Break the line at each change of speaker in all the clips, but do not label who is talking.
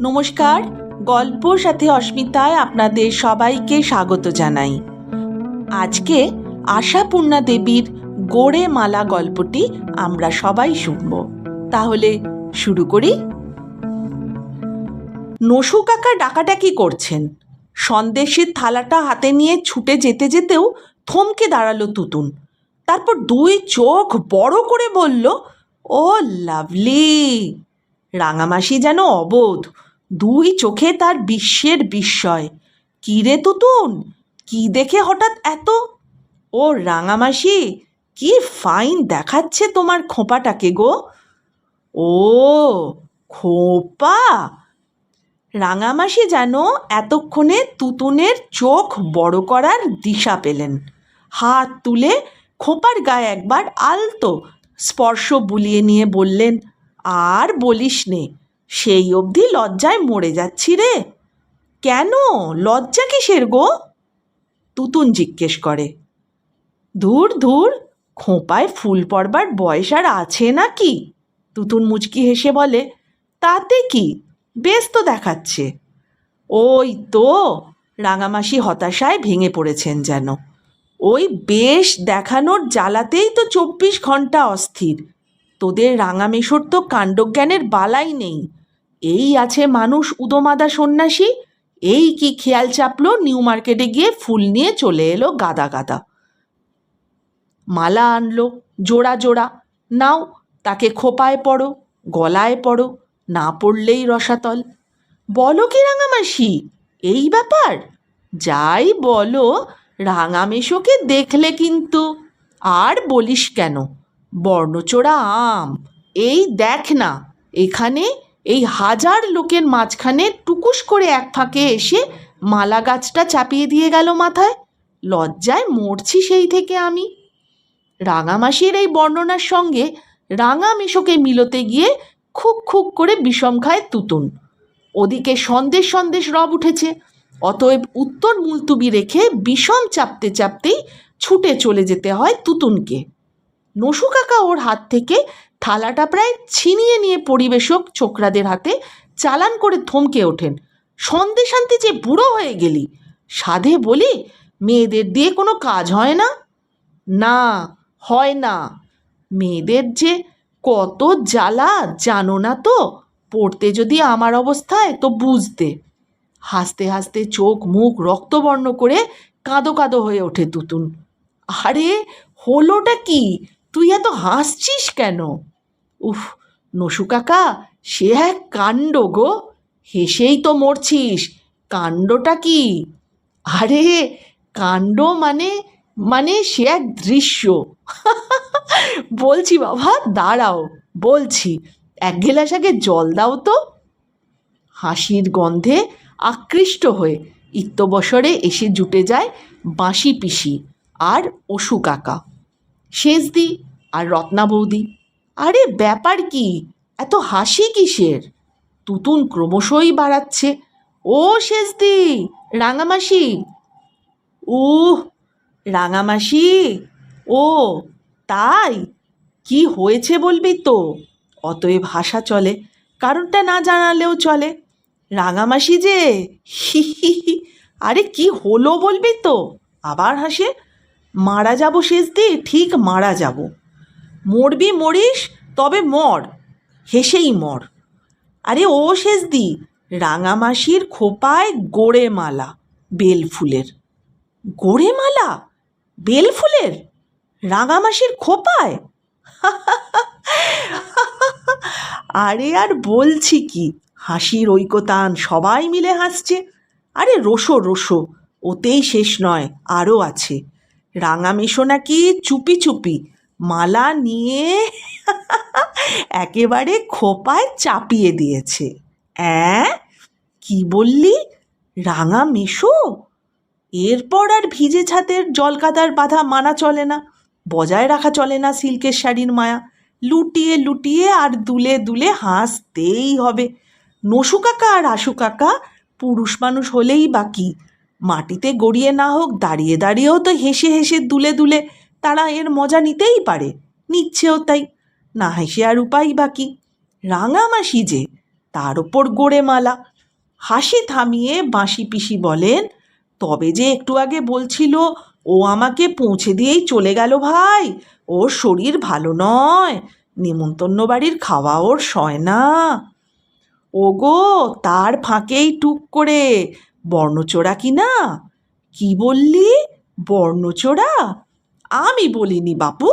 নমস্কার। গল্প সাথে অস্মিতায় আপনাদের সবাইকে স্বাগত জানাই। আজকে আশাপূর্ণা দেবীর গোড়ে মালা গল্পটি আমরা সবাই শুনব। তাহলে শুরু করি। নসু কাকা ডাকাডাকি করছেন। সন্দেশের থালাটা হাতে নিয়ে ছুটে যেতে যেতেও থমকে দাঁড়াল তুতুন। তারপর দুই চোখ বড় করে বলল, ও লাভলি, রাঙামাসি যেন অবোধ। দুই চোখে তার বিশ্বের বিস্ময়। কি রে তুতুন? কি দেখে হঠাৎ এত? ও রাঙামাসি, কি ফাইন দেখাচ্ছে তোমার খোঁপাটাকে গো? ও, খোপা! রাঙামাসি যেন এতক্ষণে তুতুনের চোখ বড় করার দিশা পেলেন। হাত তুলে খোপার গায়ে একবার আলতো স্পর্শ বুলিয়ে নিয়ে বললেন, আর বলিস নে সেই অবধি লজ্জায় মরে যাচ্ছি রে। কেন? লজ্জা কিসের গো? তুতুন জিজ্ঞেস করে। ধুর ধুর, খোঁপায় ফুল পড়বার বয়স আর আছে নাকি? তুতুন মুচকি হেসে বলে, তাতে কি? বেশ তো দেখাচ্ছে। ওই তো, রাঙামাসি হতাশায় ভেঙে পড়েছেন যেন। ওই বেশ দেখানোর জ্বালাতেই তো চব্বিশ ঘণ্টা অস্থির। তোদের রাঙামেশোর তো কাণ্ডজ্ঞানের বালাই নেই। এই আছে মানুষ উদমাদা সন্ন্যাসী। এই কি খেয়াল চাপলো? নিউ মার্কেটে গিয়ে ফুল নিয়ে চলে এলো গাদা গাদা। মালা আনলো, জোড়া জোড়া। নাও, তাকে খোপায় পড়ো, গলায় পড়ো, না পড়লেই রসাতল। বলো কি রাঙামাসি? এই ব্যাপার? যাই বলো রাঙামেশোকে দেখলে কিন্তু। আর বলিস কেন? বর্ণচোরা আম। এই দেখ না, এখানে এই হাজার লোকের মাঝখানে টুকুস করে এক ফাঁকে এসে মালা গাছটা চাপিয়ে দিয়ে গেল মাথায়। লজ্জায় মরছি সেই থেকে আমি। রাঙামাসির এই বর্ণনার সঙ্গে রাঙা মেশোকে মিলতে গিয়ে খুক খুক করে বিষম খায় তুতুন। ওদিকে সন্দেশ সন্দেশ রব উঠেছে। অতএব উত্তর মুলতুবি রেখে বিষম চাপতে চাপতেই ছুটে চলে যেতে হয় তুতুনকে। নসু কাকা ওর হাত থেকে থালাটা প্রায় ছিনিয়ে নিয়ে পরিবেশক ছোকরাদের হাতে চালান করে থমকে ওঠেন। সন্দেশ আনতে যে বুড়ো হয়ে গেলি। সাধে বলি, মেয়েদের দিয়ে কোনো কাজ হয় না? না, হয় না। মেয়েদের যে কত জ্বালা, জানো না তো? পড়তে যদি আমার অবস্থায় তো বুঝতে। হাসতে হাসতে চোখ মুখ রক্তবর্ণ করে কাঁদো কাঁদো হয়ে ওঠে তুতুন। আরে, হলোটা কি? তুই এত হাসছিস কেন? উফ, নসু কাকা, সে এক কাণ্ড গো। হেসেই তো মরছিস, কাণ্ডটা কি? আরে, কাণ্ড মানে মানে সে এক দৃশ্য। বলছি বাবা, দাঁড়াও, বলছি, এক গেলাস আগে জল দাও তো। হাসির গন্ধে আকৃষ্ট হয়ে ইত্যবসরে এসে জুটে যায় বাঁশি পিসি আর অসু কাকা। শেষদি আর রত্না বৌদি। আরে ব্যাপার কি? এত হাসি কিসের? তুতুন ক্রমশই বাড়াচ্ছে। ও শেষদি রাঙামাসি। উহ, রাঙামাসি? ও, তাই? কি হয়েছে বলবি তো? অতএব হাসা চলে, কারণটা না জানালেও চলে। রাঙামাসি যে, হি হি হি, আরে কি হলো বলবি তো? আবার হাসে, মারা যাব শেষ দিয়ে ঠিক মারা যাব। মরবি মরিস, তবে মর। হেসেই মর। আরে ও শেষ দি রাঙামাসির খোপায় গোড়ে মালা বেল ফুলের গোড়ে মালা বেল ফুলের রাঙামাসির খোপায়? আরে আর বলছি কি, হাসির ঐকতান সবাই মিলে হাসছে। আরে রোসো রোসো, ওতেই শেষ নয়, আরও আছে। রাঙামেশো নাকি চুপি চুপি মালা নিয়ে একেবারে খোপায় চাপিয়ে দিয়েছে। অ্যাঁ? কি বললি? রাঙা মেশো? এরপর আর ভিজে ছাতের জলকাদার বাধা মানা চলে না। বজায় রাখা চলে না সিল্কের শাড়ির মায়া। লুটিয়ে লুটিয়ে আর দুলে দুলে হাসতেই হবে। নসু কাকা আর আশু কাকা পুরুষ মানুষ হলেই বাকি। মাটিতে গড়িয়ে না হোক, দাঁড়িয়ে দাঁড়িয়েও তো হেসে হেসে দুলে দুলে তারা এর মজা নিতেই পারে। নিচ্ছেও তাই। না হেসে আর উপায় বাকি। রাঙামাসি যে, তার ওপর গোড়ে মালা। হাসি থামিয়ে বাঁশি পিসি বলেন, তবে যে একটু আগে বলছিল, ও আমাকে পৌঁছে দিয়েই চলে গেল ভাই। ওর শরীর ভালো নয়। নিমন্তন্ন বাড়ির খাওয়া ওর সয় না। ওগো, তার ফাঁকেই টুক করে। বর্ণচোরা কি না? কি বললি? বর্ণচোরা? আমি বলিনি বাপু।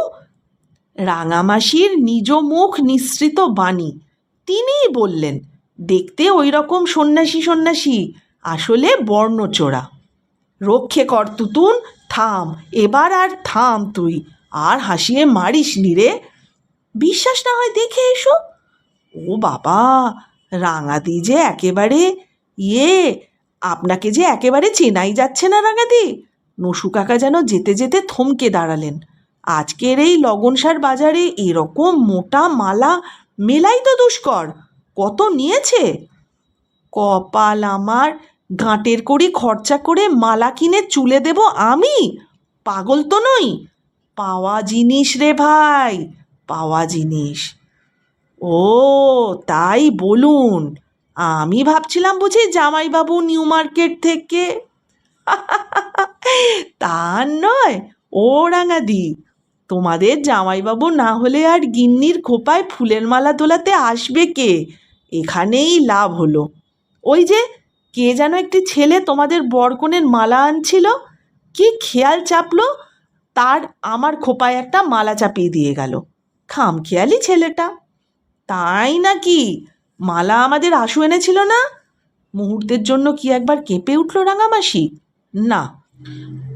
রাঙামাসির নিজ মুখ নিঃসৃত বাণী। তিনিই বললেন, দেখতে ওই রকম সন্ন্যাসী সন্ন্যাসী, আসলে বর্ণচোরা। রক্ষে কর তুতুন, থাম, এবার আর থাম তুই, আর হাসিয়ে মারিস নি রে। বিশ্বাস না হয় দেখে এসো। ও বাবা, রাঙাদি যে একেবারে ইয়ে আপনাকে যে একেবারে চেনাই যাচ্ছে না রাঙাদি? নসু কাকা যেন যেতে যেতে থমকে দাঁড়ালেন। আজকের এই লগনসার বাজারে এরকম মোটা মালা মেলাই তো দুষ্কর, কত নিয়েছে? কপাল আমার গাঁটের কড়ি খরচা করে মালা কিনে চুলে দেব আমি? পাগল তো নই। পাওয়া জিনিস রে ভাই, পাওয়া জিনিস। ও, তাই বলুন। আমি ভাবছিলাম বুঝি জামাইবাবু নিউ মার্কেট থেকে তা নয়, ও রাঙাদি। তোমাদের জামাইবাবু না হলে আর গিন্নির খোপায় ফুলের মালা তোলাতে আসবে কে? এখানেই লাভ হলো। ওই যে, কে যেন একটি ছেলে তোমাদের বরকনের মালা আনছিল? কি খেয়াল চাপলো? তার আমার খোপায় একটা মালা চাপিয়ে দিয়ে গেল। খামখেয়ালি ছেলেটা। তাই নাকি? মালা আমাদের আশু এনেছিল না? মুহূর্তের জন্য কি একবার কেঁপে উঠল রাঙামাসি? না,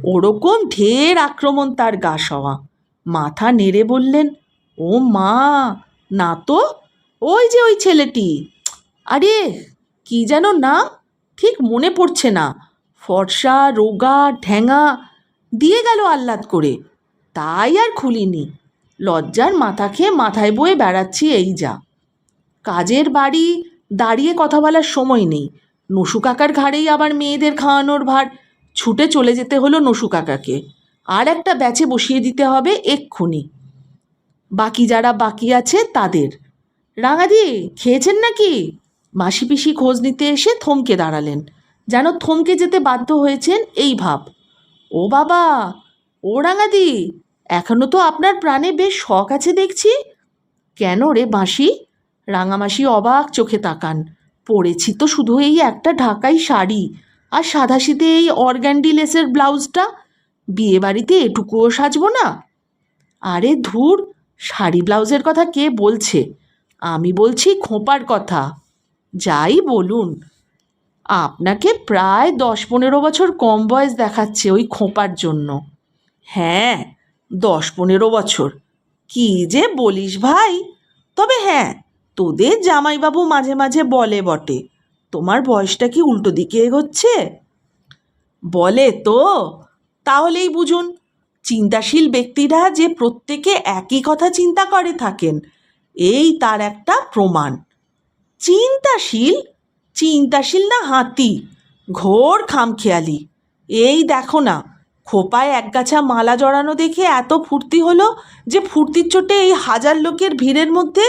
ওরকম ঢের আক্রমণ তার গা সওয়া। মাথা নেড়ে বললেন, ও মা, না তো, ওই যে ওই ছেলেটি। আরে, কি যেন না ঠিক মনে পড়ছে না। ফর্সা, রোগা ঠ্যাঙা দিয়ে গেল আহ্লাদ করে। তাই আর খুলিনি। লজ্জার মাথা খেয়ে মাথায় বয়ে বেড়াচ্ছি এই যা। কাজের বাড়ি, দাঁড়িয়ে কথা বলার সময় নেই। নসু কাকার ঘাড়েই আবার মেয়েদের খাওয়ানোর ভার। ছুটে চলে যেতে হলো নসু কাকাকে। আর একটা ব্যাচে বসিয়ে দিতে হবে এক্ষুনি। বাকি যারা বাকি আছে তাদের। রাঙাদি খেয়েছেন নাকি? মাসি পিসি খোঁজ নিতে এসে থমকে দাঁড়ালেন। যেন থমকে যেতে বাধ্য হয়েছেন এই ভাব। ও বাবা, ও রাঙাদি এখনও তো আপনার প্রাণে বেশ শখ আছে দেখছি। কেন রে বাঁশি রাঙামাসি অবাক চোখে তাকান। পরেছি তো শুধু এই একটা ঢাকাই শাড়ি। আর সাদাশীতে এই অর্গ্যান্ডি লেসের ব্লাউজটা? বিয়ে বাড়িতে এটুকুও সাজবো না। আরে ধুর, শাড়ি ব্লাউজের কথা কে বলছে? আমি বলছি খোঁপার কথা। যাই বলুন। আপনাকে প্রায় দশ পনেরো বছর কম বয়স দেখাচ্ছে ওই খোঁপার জন্য। হ্যাঁ দশ পনেরো বছর। কি যে বলিস ভাই? তবে হ্যাঁ তোদের জামাইবাবু মাঝে মাঝে বলে বটে। তোমার বয়সটা কি উল্টো দিকে এগোচ্ছে? বলে তো, তাহলেই বুঝুন, চিন্তাশীল ব্যক্তিরা যে প্রত্যেকে একই কথা চিন্তা করে থাকেন, এই তার একটা প্রমাণ। চিন্তাশীল চিন্তাশীল না হাতি, ঘোর খামখেয়ালি। এই দেখো না, খোপায় একগাছা মালা জড়ানো দেখে এত ফুর্তি হলো যে ফুর্তির চোটে এই হাজার লোকের ভিড়ের মধ্যে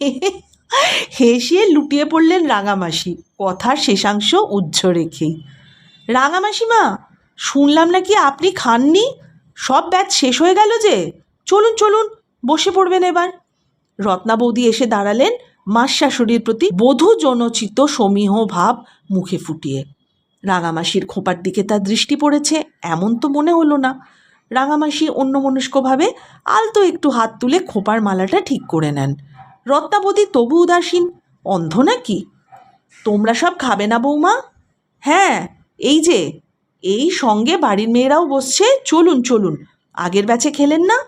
হেসে লুটিয়ে পড়লেন রাঙামাসি। কথার শেষাংশ উজ্জ্ব রেখেই রাঙামাসিমা শুনলাম নাকি আপনি খাননি? সব ব্যাচ শেষ হয়ে গেল যে। চলুন চলুন, বসে পড়বেন এবার। রত্না বৌদি এসে দাঁড়ালেন মাস শাশুড়ির প্রতি বধূ জনচিত সমীহ ভাব মুখে ফুটিয়ে। রাঙামাসির খোঁপার দিকে তার দৃষ্টি পড়েছে, এমন তো মনে হলো না। রাঙামাসি অন্যমনস্কভাবে আলতো একটু হাত তুলে খোঁপার মালাটা ঠিক করে নেন। রত্নাবতী তবু উদাসীন, অন্ধ নাকি? তোমরা সব খাবে না বৌমা? হ্যাঁ এই যে, এই সঙ্গে বাড়ির মেয়েরাও বসছে, চলুন চলুন, আগের ব্যাচে খেলেন না?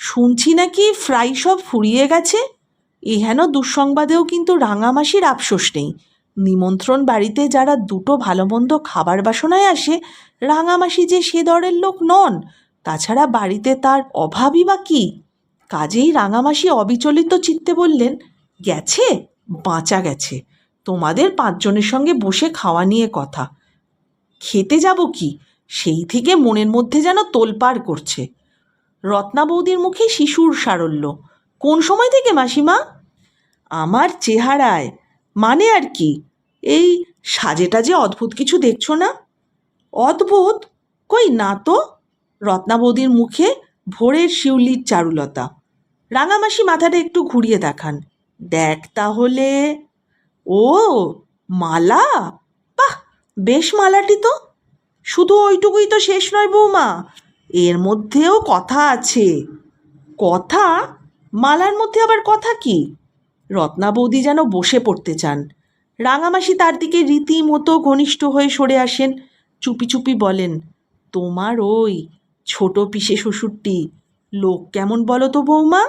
শুনছি নাকি ফ্রাই সব ফুরিয়ে গেছে? এহেন দুঃসংবাদেও কিন্তু রাঙামাসির আফসোস নেই। নিমন্ত্রণ বাড়িতে যারা দুটো ভালো মন্দ খাবার বাসনায় আসে, রাঙামাসি যে সে দরের লোক নন, তাছাড়া বাড়িতে তার অভাবই বা কী? কাজেই রাঙামাসি অবিচলিত চিত্তে বললেন, গেছে? বাঁচা গেছে। তোমাদের পাঁচজনের সঙ্গে বসে খাওয়া নিয়ে কথা। খেতে যাব কি? সেই থেকে মনের মধ্যে যেন তোলপাড় করছে। রত্না বৌদির মুখে শিশুর সারল্য। কোন সময় থেকে, মাসিমা? আমার চেহারায়। মানে আর কি? এই সাজেটা যে অদ্ভুত কিছু দেখছ না? অদ্ভুত? কই না তো? রত্না বৌদির মুখে ভোরের শিউলির চারুলতা। রাঙামাসি মাথাটা একটু ঘুরিয়ে দেখান। দেখ তাহলে। ও, মালা? বাহ, বেশ মালাটি তো। শুধু ওইটুকুই তো শেষ নয় বৌমা, এর মধ্যেও কথা আছে। কথা? মালার মধ্যে আবার কথা কি? রত্না বৌদি যেন বসে পড়তে চান। রাঙামাসি তার দিকে রীতিমতো ঘনিষ্ঠ হয়ে সরে আসেন। চুপি চুপি বলেন, তোমার ওই ছোট পিসে শ্বশুরটি, লোক কেমন বলো তো বৌমা?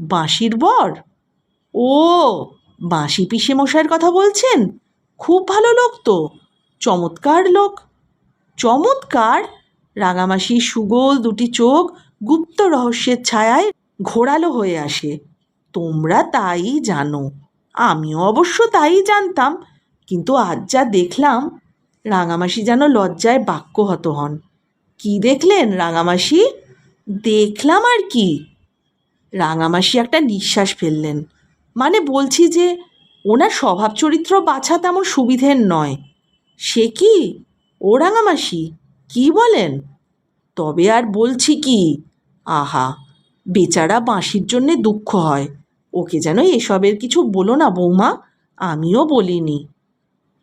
বাঁশির বর। ও, বাঁশি পিসে মশাইয়ের কথা বলছেন? খুব ভালো লোক তো, চমৎকার লোক। চমৎকার? রাঙামাসির সুগোল দুটি চোখ গুপ্ত রহস্যের ছায়ায় ঘোরালো হয়ে আসে। তোমরা তাই জানো, আমিও অবশ্য তাই জানতাম, কিন্তু আজ যা দেখলাম, রাঙামাসি যেন লজ্জায় বাক্যহত হন। কি দেখলেন, রাঙামাসি? দেখলাম আর কি। রাঙামাসি একটা নিঃশ্বাস ফেললেন। মানে বলছি যে, ওনার স্বভাব চরিত্র বাছা তেমন সুবিধের নয়। সে কি? ও রাঙামাসি, কি বলেন? তবে আর বলছি কি, আহা, বেচারা বাঁশির জন্যে দুঃখ হয়। ওকে যেন এসবের কিছু বলো না বৌমা, আমিও বলিনি।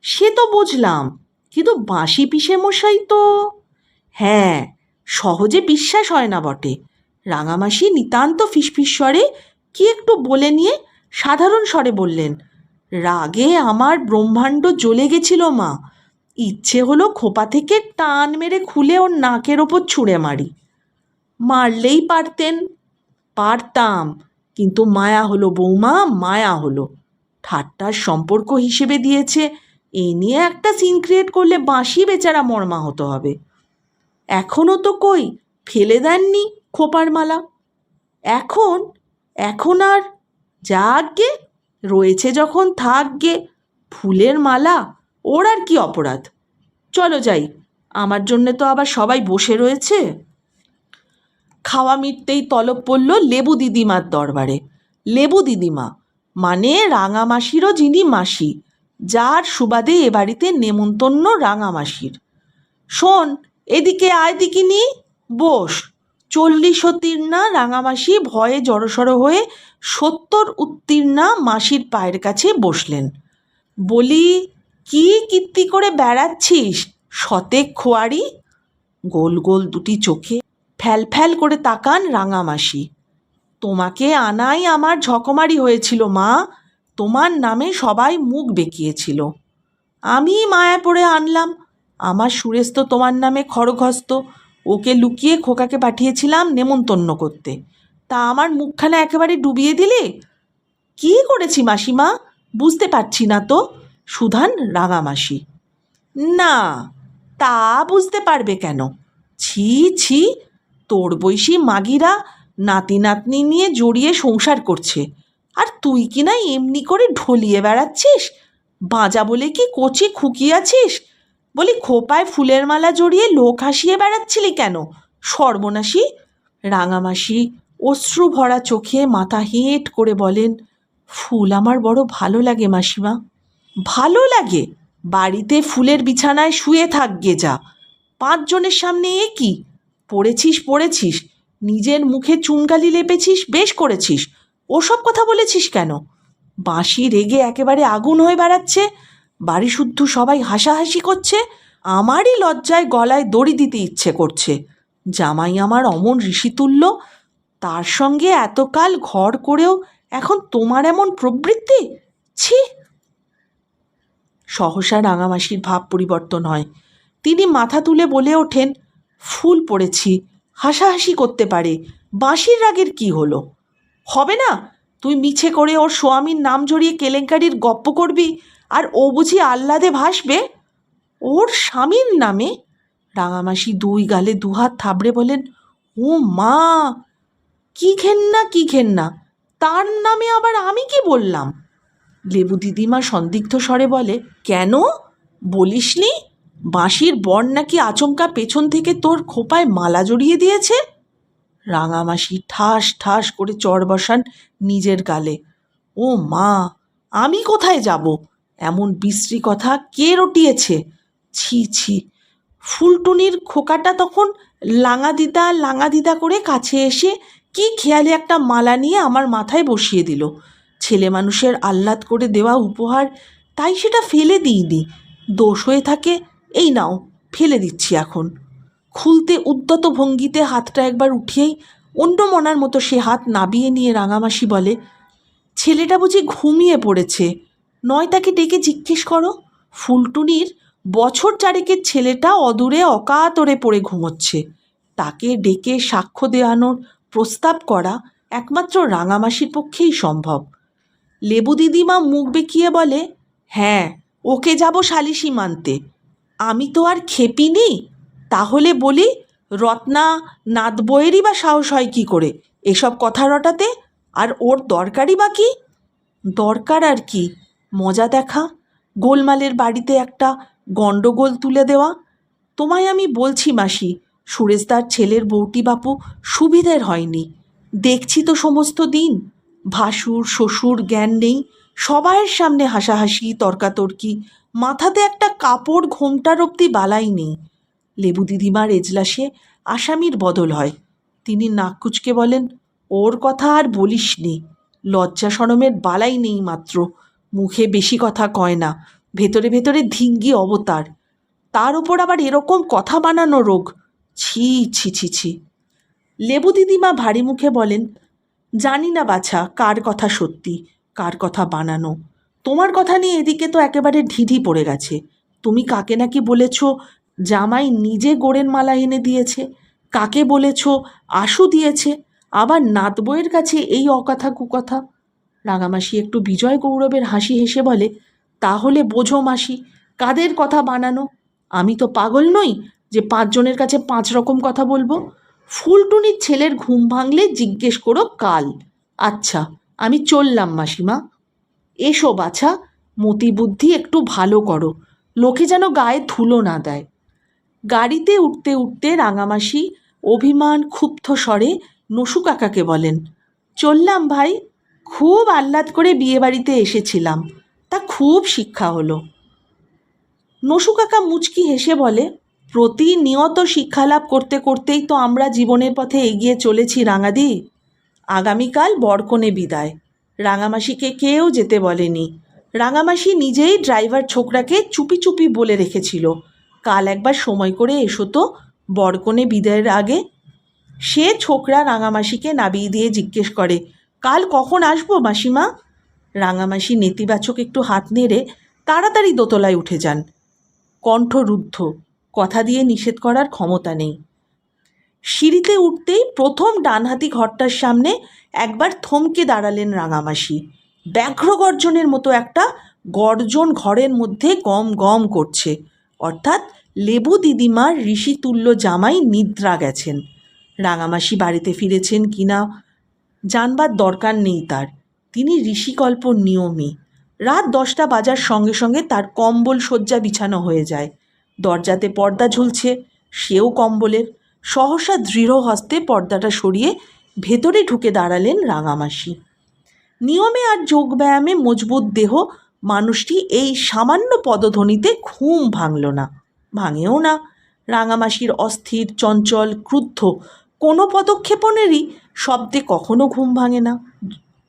সে তো বুঝলাম, কিন্তু বাঁশি পিসে মশাই তো হ্যাঁ সহজে বিশ্বাস হয় না বটে। রাঙামাসি নিতান্ত ফিসফিস স্বরে কি একটু বলে নিয়ে সাধারণ স্বরে বললেন, রাগে আমার ব্রহ্মাণ্ড জ্বলে গেছিল মা। ইচ্ছে হলো খোপা থেকে টান মেরে খুলে ওর নাকের ওপর ছুঁড়ে মারি। মারলেই পারতেন, পারতাম, কিন্তু মায়া হলো বৌমা, মায়া হলো। ঠাট্টার সম্পর্ক হিসেবে দিয়েছে, এ নিয়ে একটা সিন ক্রিয়েট করলে বাঁশি বেচারা মর্মাহত হবে। এখনও তো কই ফেলে দেননি খোপার মালা। এখন এখন আর যাগে রয়েছে যখন থাকগে ফুলের মালা, ওর আর কি অপরাধ? চলো যাই, আমার জন্যে তো আবার সবাই বসে রয়েছে। খাওয়া মিটতেই তলব পড়ল লেবু দিদিমার দরবারে। লেবু দিদিমা মানে রাঙামাসিরও যিনি মাসি, যার সুবাদে এ বাড়িতে নেমন্তন্ন রাঙামাসির। শোন এদিকে আয় দিকিনি বস। চল্লিশ উত্তীর্ণা রাঙামাসি ভয়ে জড়সড় হয়ে সত্তর উত্তীর্ণা মাসির পায়ের কাছে বসলেন। বলি, কি কীর্তি করে বেড়াচ্ছিস শতেক খোয়ারি? গোল গোল দুটি চোখে ফ্যাল ফ্যাল করে তাকান রাঙামাসি। তোমাকে আনাই আমার ঝকমারি হয়েছিল, মা। তোমার নামে সবাই মুখ বেঁকিয়েছিল। আমি মায়া পড়ে আনলাম আমার সুরেশ তো তোমার নামে খড়গহস্ত। ওকে লুকিয়ে খোকাকে পাঠিয়েছিলাম নেমন্তন্ন করতে। তা আমার মুখখানা একেবারে ডুবিয়ে দিলে? কী করেছি মাসিমা? বুঝতে পারছি না তো। সুধান রাঙামাসি। না, তা বুঝতে পারবে কেন? ছি ছি, তোর বৈশী মাগিরা নাতি নাতনি নিয়ে জড়িয়ে সংসার করছে। আর তুই কি না এমনি করে ঢলিয়ে বেড়াচ্ছিস? বাজা বলে কি কচি খুকিয়াছিস বলি খোপায় ফুলের মালা জড়িয়ে লোক হাসিয়ে বেড়াচ্ছিলি কেন? সর্বনাশী, রাঙামাসি অশ্রু ভরা চোখে মাথা হেঁট করে বলেন, ফুল আমার বড় ভালো লাগে মাসিমা। ভালো লাগে? বাড়িতে ফুলের বিছানায় শুয়ে থাকগে যা পাঁচজনের সামনে এ কি? পড়েছিস পড়েছিস। নিজের মুখে চুনকালি লেপেছিস, বেশ করেছিস। ওসব কথা বলেছিস কেন? বাঁশি রেগে একেবারে আগুন হয়ে বেড়াচ্ছে। বাড়ি শুদ্ধ সবাই হাসাহাসি করছে, আমারই লজ্জায় গলায় দড়ি দিতে ইচ্ছে করছে। জামাই আমার অমন ঋষিতুল্য, তার সঙ্গে এতকাল ঘর করেও এখন তোমার এমন প্রবৃত্তি? ছি! সহসা রাঙামাসির ভাব পরিবর্তন হয়। তিনি মাথা তুলে বলে ওঠেন, ফুল পড়েছি, হাসাহাসি করতে পারে, বাঁশির রাগের কি হলো? হবে না, তুই মিছে করে ওর স্বামীর নাম জড়িয়ে কেলেঙ্কারির গপ্প করবি আর ও বুঝি আহ্লাদে ভাসবে? ওর স্বামীর নামে? রাঙামাসি দুই গালে দুহাত থাবড়ে বলেন, ও মা, কি ঘেন্না কি ঘেন্না, তার নামে আবার আমি কি বললাম? লেবু দিদিমা সন্দিগ্ধ স্বরে বলে, কেন? বলিসনি? বাঁশির বর নাকি আচমকা পেছন থেকে তোর খোপায় মালা জড়িয়ে দিয়েছে? রাঙামাসি ঠাস ঠাস করে চড় বসান নিজের গালে, ও মা, আমি কোথায় যাব? এমন বিশ্রী কথা কে রটিয়েছে? ছি ছি। ফুলটুনির খোকাটা তখন লাঙা দিদা লাঙা দিদা করে কাছে এসে কি খেয়ালে একটা মালা নিয়ে আমার মাথায় বসিয়ে দিল। ছেলে মানুষের আহ্লাদ করে দেওয়া উপহার, তাই সেটা ফেলে দিইনি। দোষ হয়ে থাকে, এই নাও, ফেলে দিচ্ছি এখন। খুলতে উদ্যত ভঙ্গিতে হাতটা একবার উঠিয়েই অন্য মনার মতো সে হাত নাবিয়ে নিয়ে রাঙামাসি বলে, ছেলেটা বুঝি ঘুমিয়ে পড়েছে। নয় তাকে ডেকে জিজ্ঞেস করো। ফুলটুনির বছর চারেকের ছেলেটা অদূরে অকাতরে পড়ে ঘুমোচ্ছে। তাকে ডেকে সাক্ষ্য দেওয়ানোর প্রস্তাব করা একমাত্র রাঙামাসির পক্ষেই সম্ভব। লেবু দিদিমা মুখ বেঁকিয়ে বলে হ্যাঁ ওকে যাব সালিশি মানতে। আমি তো আর খেপি খেপিনি। তাহলে বলি, রত্না নাত বইয়েরই বা সাহস হয় কী করে? এসব কথা রটাতে আর ওর দরকারই বা কি? দরকার আর কি। মজা দেখা, গোলমালের বাড়িতে একটা গণ্ডগোল তুলে দেওয়া? তোমায় আমি বলছি মাসি সুরেশদার ছেলের বউটি বাপু সুবিধের হয়নি। দেখছি তো সমস্ত দিন। ভাসুর, শ্বশুর, জ্ঞান নেই। সবাইয়ের সামনে হাসাহাসি, তর্কাতর্কি। মাথাতে একটা কাপড় ঘোমটার অব্দি বালাই নেই। লেবু দিদিমার এজলাসে আসামির বদল হয়। তিনি নাক কুচকে বলেন, ওর কথা আর বলিস নি লজ্জা সরমের বালাই নেই মাত্র। মুখে বেশি কথা কয় না, ভেতরে ভেতরে ধিঙ্গি অবতার। তার ওপর আবার এরকম কথা বানানো রোগ। ছি ছি ছি ছি। লেবু দিদিমা ভারী মুখে বলেন, জানি না বাছা, কার কথা সত্যি, কার কথা বানানো। তোমার কথা নিয়ে এদিকে তো একেবারে ঢিঢি পড়ে গেছে। তুমি কাকে নাকি বলেছ, জামাই নিজে গোড়ের মালা এনে দিয়েছে? কাকে বলেছ আশু দিয়েছে? আবার নাত বইয়ের কাছে এই অকথা কুকথা? রাঙামাসি একটু বিজয় গৌরবের হাসি হেসে বলে, তাহলে বোঝো মাসি, কাদের কথা বানানো? আমি তো পাগল নই যে পাঁচজনের কাছে পাঁচ রকম কথা বলব। ফুলটুনির ছেলের ঘুম ভাঙলে জিজ্ঞেস করো কাল। আচ্ছা আমি চললাম মাসিমা। এসো বাছা, মতি বুদ্ধি একটু ভালো করো। লোকে যেন গায়ে ধুলো না দেয়। গাড়িতে উঠতে উঠতে রাঙামাসি অভিমান ক্ষুব্ধ স্বরে নসু কাকাকে বলেন, চললাম ভাই খুব আহ্লাদ করে বিয়েবাড়িতে এসেছিলাম। তা খুব শিক্ষা হলো। নসু কাকা মুচকি হেসে বলে, প্রতিনিয়ত শিক্ষালাভ করতে করতেই তো আমরা জীবনের পথে এগিয়ে চলেছি রাঙাদি। আগামীকাল বরকনে বিদায়। রাঙামাসিকে কেউ যেতে বলেনি। রাঙামাসি নিজেই ড্রাইভার ছোকরাকে চুপি চুপি বলে রেখেছিল। কাল একবার সময় করে এসো তো বরকনে বিদায়ের আগে। সে ছোকরা রাঙামাসিকে নাবিয়ে দিয়ে জিজ্ঞেস করে কাল কখন আসব মাসিমা? রাঙামাসি নেতিবাচক একটু হাত নেড়ে তাড়াতাড়ি দোতলায় উঠে যান। কণ্ঠ রুদ্ধ কথা দিয়ে নিষেধ করার ক্ষমতা নেই। সিঁড়িতে উঠতেই প্রথম ডানহাতি ঘরটার সামনে একবার থমকে দাঁড়ালেন রাঙামাসি। ব্যাঘ্র গর্জনের মতো একটা গর্জন ঘরের মধ্যে গম গম করছে। অর্থাৎ লেবু দিদিমার ঋষিতুল্য জামাই নিদ্রা গেছেন। রাঙামাসি বাড়িতে ফিরেছেন কিনা জানবার দরকার নেই তার। তিনি ঋষিকল্প নিয়মী। রাত দশটা বাজার সঙ্গে সঙ্গে তার কম্বল শয্যা বিছানো হয়ে যায়। দরজাতে পর্দা ঝুলছে, সেও কম্বলের। সহসা দৃঢ় হস্তে পর্দাটা সরিয়ে ভেতরে ঢুকে দাঁড়ালেন রাঙামাসি। নিয়মে আর যোগব্যায়ামে মজবুত দেহ মানুষটি এই সামান্য পদধ্বনিতে ঘুম ভাঙল না। ভাঙেও না। রাঙামাসির অস্থির, চঞ্চল, ক্রুদ্ধ কোনো পদক্ষেপনেরই শব্দে কখনো ঘুম ভাঙে না।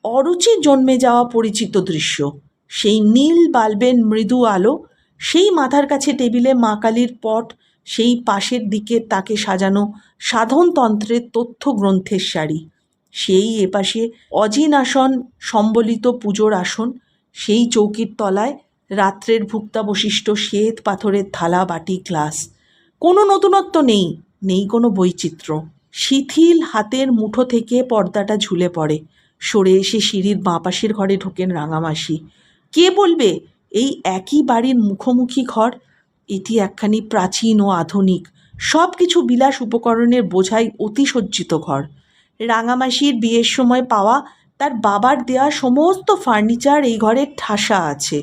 অরুচি জন্মে যাওয়া পরিচিত দৃশ্য। সেই নীল বাল্বের মৃদু আলো, সেই মাথার কাছে টেবিলে মা কালীর পট, সেই পাশের দিকে তাকে সাজানো সাধনতন্ত্রের তথ্য গ্রন্থের সারি। সেই এপাশে অজিন আসন, সম্বলিত পুজোর আসন, সেই চৌকির তলায় রাত্রের ভুক্তাবশিষ্ট শ্বেত পাথরের থালা, বাটি, গ্লাস। কোনো নতুনত্ব নেই নেই কোনো বৈচিত্র্য। শিথিল হাতের মুঠো থেকে পর্দাটা ঝুলে পড়ে। সরে এসে সিঁড়ির বাঁ পাশের ঘরে ঢোকেন রাঙামাসি। কে বলবে, এই একই বাড়ির মুখোমুখি ঘর? এটি একখানি প্রাচীন ও আধুনিক। সব কিছু বিলাস উপকরণের বোঝাই অতিসজ্জিত ঘর। রাঙামাসির বিয়ের সময় পাওয়া তার বাবার দেয়া সমস্ত ফার্নিচার এই ঘরে ঠাসা আছে।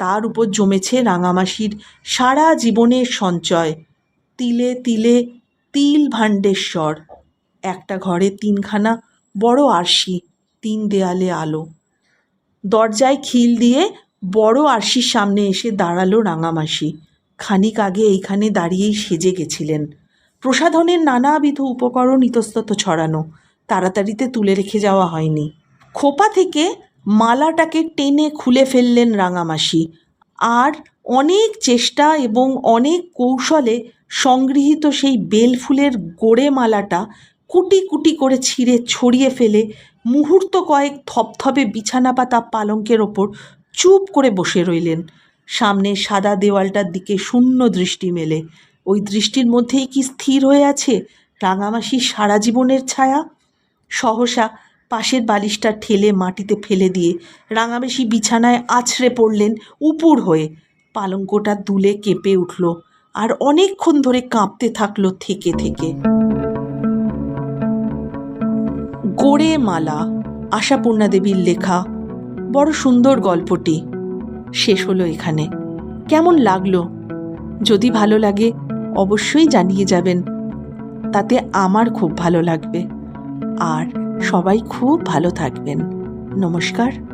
তার উপর জমেছে রাঙামাসির সারা জীবনের সঞ্চয়। তিলে তিলে তিল ভাণ্ডেশ্বর। একটা ঘরে তিনখানা বড় আরশি, তিন দেয়ালে আলো। দরজায় খিল দিয়ে বড় আরশির সামনে এসে দাঁড়াল রাঙামাসি। খানিক আগে এইখানে দাঁড়িয়েই সেজে গেছিলেন। প্রসাধনের নানাবিধ উপকরণ ইতস্তত ছড়ানো, তাড়াতাড়িতে তুলে রেখে যাওয়া হয়নি। খোপা থেকে মালাটাকে টেনে খুলে ফেললেন রাঙামাসি। আর অনেক চেষ্টা এবং অনেক কৌশলে সংগৃহীত সেই বেলফুলের গোড়ে মালাটা কুটি কুটি করে ছিঁড়ে ছড়িয়ে ফেলে মুহূর্ত কয়েক থপথপে বিছানা পাতা পালঙ্কের ওপর চুপ করে বসে রইলেন। সামনে সাদা দেওয়ালটার দিকে শূন্য দৃষ্টি মেলে। ওই দৃষ্টির মধ্যেই কি স্থির হয়ে আছে রাঙামাসির সারা জীবনের ছায়া? সহসা পাশের বালিশটা ঠেলে মাটিতে ফেলে দিয়ে রাঙামাসি বিছানায় আছড়ে পড়লেন উপুর হয়ে। পালঙ্কটা দুলে কেঁপে উঠল। আর অনেকক্ষণ ধরে কাঁপতে থাকল থেকে থেকে। গোড়ে মালা, আশাপূর্ণা দেবীর লেখা, বড় সুন্দর গল্পটি। শেষ হলো এখানে। কেমন লাগল? যদি ভালো লাগে, অবশ্যই জানিয়ে যাবেন। তাতে আমার খুব ভালো লাগবে। আর সবাই খুব ভালো থাকবেন। নমস্কার।